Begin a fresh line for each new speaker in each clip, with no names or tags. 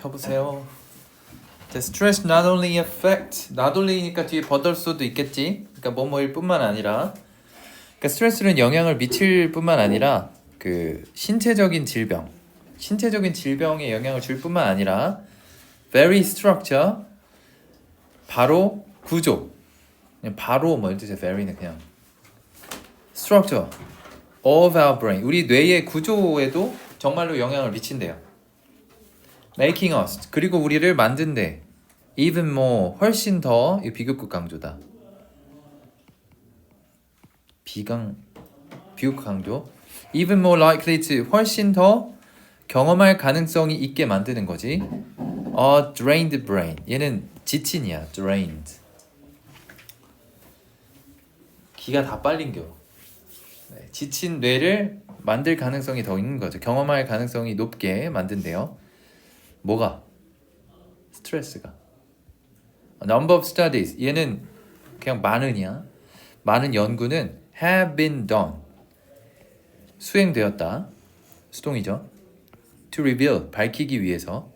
켜보세요. The stress not only affect not only니까 뒤에 버덜소도 있겠지. 그러니까 뭐뭐일 뿐만 아니라 그러니까 스트레스는 영향을 미칠 뿐만 아니라 그 신체적인 질병, 신체적인 질병에 영향을 줄 뿐만 아니라 very structure 바로 구조. 바로 뭐 뜻이야 very는 그냥 structure of our brain 우리 뇌의 구조에도 정말로 영향을 미친대요. Making us 그리고 우리를 만든대. even more 훨씬 더이 비교급 강조다. 비강 비교급 강조. even more likely to 훨씬 더 경험할 가능성이 있게 만드는 거지. a drained brain 얘는 지친이야. drained. 기가 다 빨린겨. 네, 지친 뇌를 만들 가능성이 더 있는 거죠. 경험할 가능성이 높게 만든대요. 뭐가? 스트레스가. Number of studies 얘는 그냥 많으냐? 많은 연구는 have been done 수행되었다. 수동이죠. To reveal 밝히기 위해서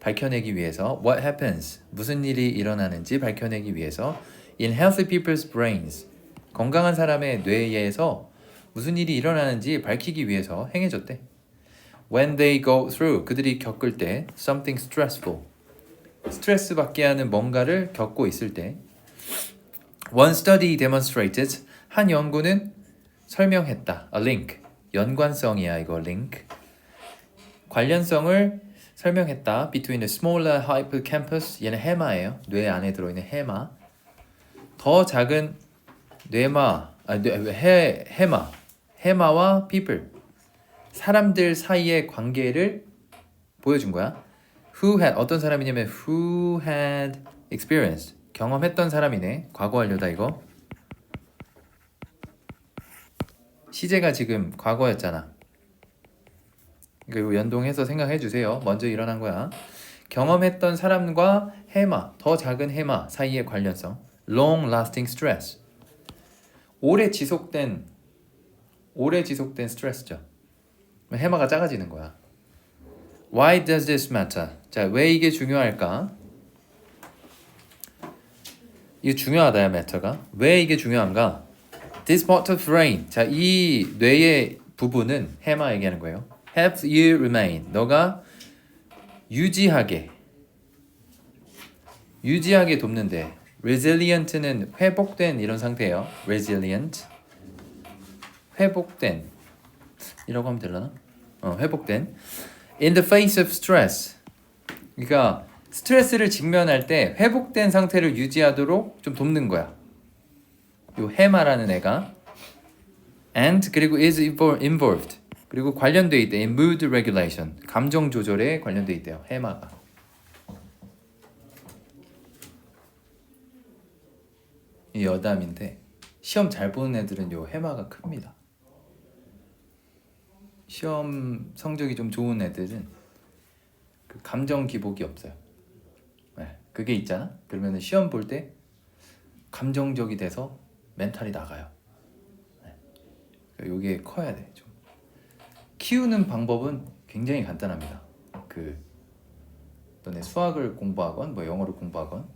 밝혀내기 위해서 what happens 무슨 일이 일어나는지 밝혀내기 위해서 in healthy people's brains 건강한 사람의 뇌에서 무슨 일이 일어나는지 밝히기 위해서 행해졌대. When they go through 그들이 겪을 때 something stressful 스트레스 받게 하는 뭔가를 겪고 있을 때 One study demonstrated 한 연구는 설명했다. A link 연관성이야 이거 link 관련성을 설명했다. Between the smaller hippocampus 얘는 해마예요. 뇌 안에 들어있는 해마 더 작은 뇌마 아, 뇌, 해 해마 해마와 people 사람들 사이의 관계를 보여준 거야. Who had 어떤 사람이냐면 who had experienced 경험했던 사람이네. 과거 완료다 이거. 시제가 지금 과거였잖아. 이거 연동해서 생각해 주세요. 먼저 일어난 거야. 경험했던 사람과 해마, 더 작은 해마 사이의 관련성. long lasting stress. 오래 지속된 오래 지속된 스트레스죠. 해마가 작아지는 거야. Why does this matter? 자, 왜 이게 중요할까? 이게 중요하다야 matter가. 왜 이게 중요한가? This part of brain. 자, 이 뇌의 부분은 해마 얘기하는 거예요. Helps you remain. 너가 유지하게 유지하게 돕는데 resilient는 회복된 이런 상태예요. resilient. 회복된 이라고 하면 되려나? 어, 회복된. In the face of stress. 그러니까 스트레스를 직면할 때 회복된 상태를 유지하도록 좀 돕는 거야. 요 해마라는 애가 and 그리고 is involved 그리고 관련돼 있대 in mood regulation 감정 조절에 관련돼 있대요. 해마가. 이 여담인데 시험 잘 보는 애들은 요 해마가 큽니다. 시험 성적이 좀 좋은 애들은 그 감정 기복이 없어요. 네, 그게 있잖아. 그러면 시험 볼 때 감정적이 돼서 멘탈이 나가요. 네. 요게 커야 돼. 좀 키우는 방법은 굉장히 간단합니다. 그 너네 수학을 공부하건 뭐 영어를 공부하건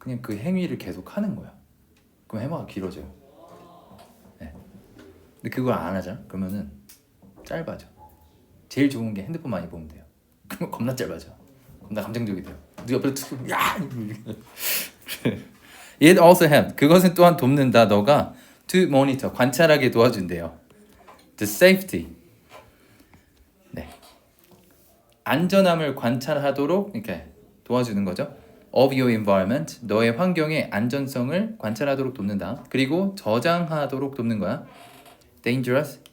그냥 그 행위를 계속 하는 거야. 그럼 해마가 길어져요. 네. 근데 그걸 안 하자. 그러면은 짧아져. 제일 좋은 게 핸드폰 많이 보면 돼요. 그러면 겁나 짧아져. 겁나 감정적이 돼요. 누가 옆에서 툭 야! It also help. 그것은 또한 돕는다. 너가 to monitor 관찰하게 도와준대요. The safety. 네. 안전함을 관찰하도록 이렇게 도와주는 거죠. Of your environment. 너의 환경의 안전성을 관찰하도록 돕는다. 그리고 저장하도록 돕는 거야. Dangerous.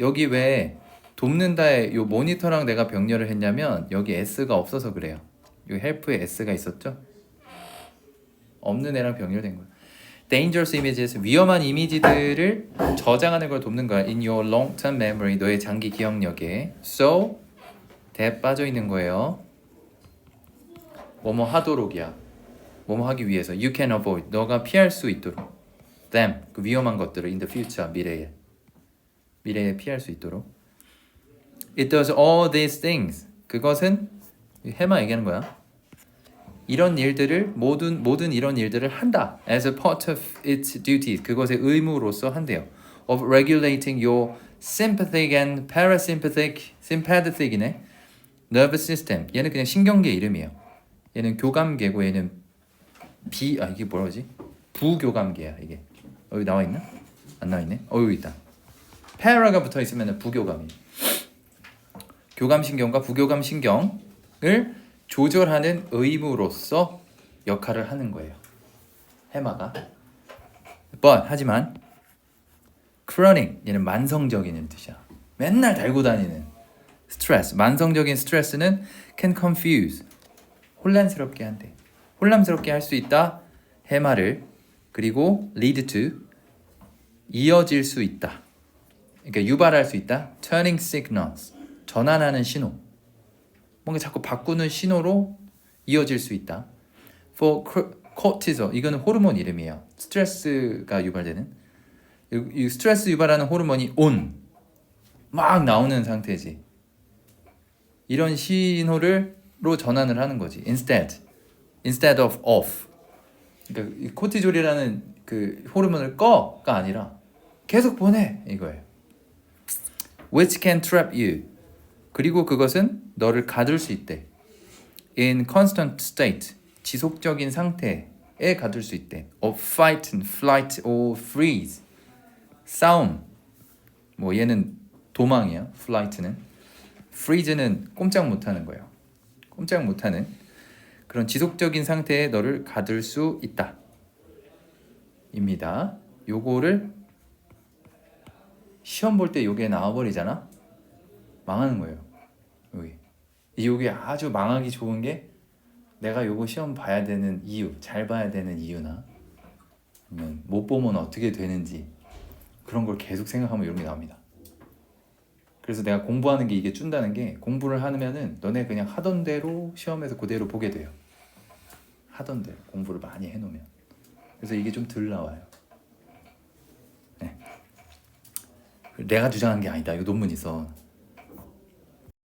여기 왜 돕는다에 요 모니터랑 내가 병렬을 했냐면 여기 S가 없어서 그래요. 요 헬프에 S가 있었죠? 없는 애랑 병렬된 거야. Dangerous images 위험한 이미지들을 저장하는 걸 돕는 거야. In your long-term memory 너의 장기 기억력에. So that 빠져 있는 거예요. 뭐뭐 하도록이야. 뭐뭐 하기 위해서. You can avoid 너가 피할 수 있도록. Them 그 위험한 것들을 in the future 미래에. 미래에 피할 수 있도록 It does all these things. 그것은 해마 얘기하는 거야. 이런 일들을 모든 모든 이런 일들을 한다. As a part of its duties. 그것의 의무로서 한대요. Of regulating your sympathetic and parasympathetic, sympathetic이네. nervous system. 얘는 그냥 신경계 이름이에요. 얘는 교감계고 얘는 비 아 이게 뭐라 그러지? 부교감계야 이게. 여기 나와 있나? 안 나와 있네. 어 여기 있다. Para가 붙어 있으면 부교감이. 교감신경과 부교감신경을 조절하는 의무로서 역할을 하는 거예요. 해마가. but 하지만 chronic 얘는 만성적인 뜻이야. 맨날 달고 다니는 스트레스, 만성적인 스트레스는 can confuse 혼란스럽게 한대. 혼란스럽게 할 수 있다. 해마를 그리고 lead to 이어질 수 있다. 그러니까 유발할 수 있다. turning signals 전환하는 신호. 뭔가 자꾸 바꾸는 신호로 이어질 수 있다. For cor- cortisol 이거는 호르몬 이름이에요. 스트레스가 유발되는 이- 이 스트레스 유발하는 호르몬이 on 막 나오는 상태지. 이런 신호를로 전환을 하는 거지. Instead, instead of off. 그러니까 이 코티졸이라는 그 호르몬을 꺼가 아니라 계속 보내 이거예요. Which can trap you. 그리고 그것은 너를 가둘 수 있대. In constant state, 지속적인 상태에 가둘 수 있대. Of fight and flight or freeze. 싸움. 뭐 얘는 도망이야. flight는. freeze는 꼼짝 못 하는 거예요. 꼼짝 못 하는 그런 지속적인 상태에 너를 가둘 수 있다. 입니다. 요거를 시험 볼 때 요게 나와버리잖아. 망하는 거예요. 이 요게 아주 망하기 좋은 게 내가 요거 시험 봐야 되는 이유, 잘 봐야 되는 이유나 아니면 못 보면 어떻게 되는지 그런 걸 계속 생각하면 이런 게 나옵니다. 그래서 내가 공부하는 게 이게 준다는 게 공부를 하면은 너네 그냥 하던 대로 시험에서 그대로 보게 돼요. 하던 대로 공부를 많이 해놓으면 그래서 이게 좀 덜 나와요. 네. 내가 주장한 게 아니다. 이거 논문 있어.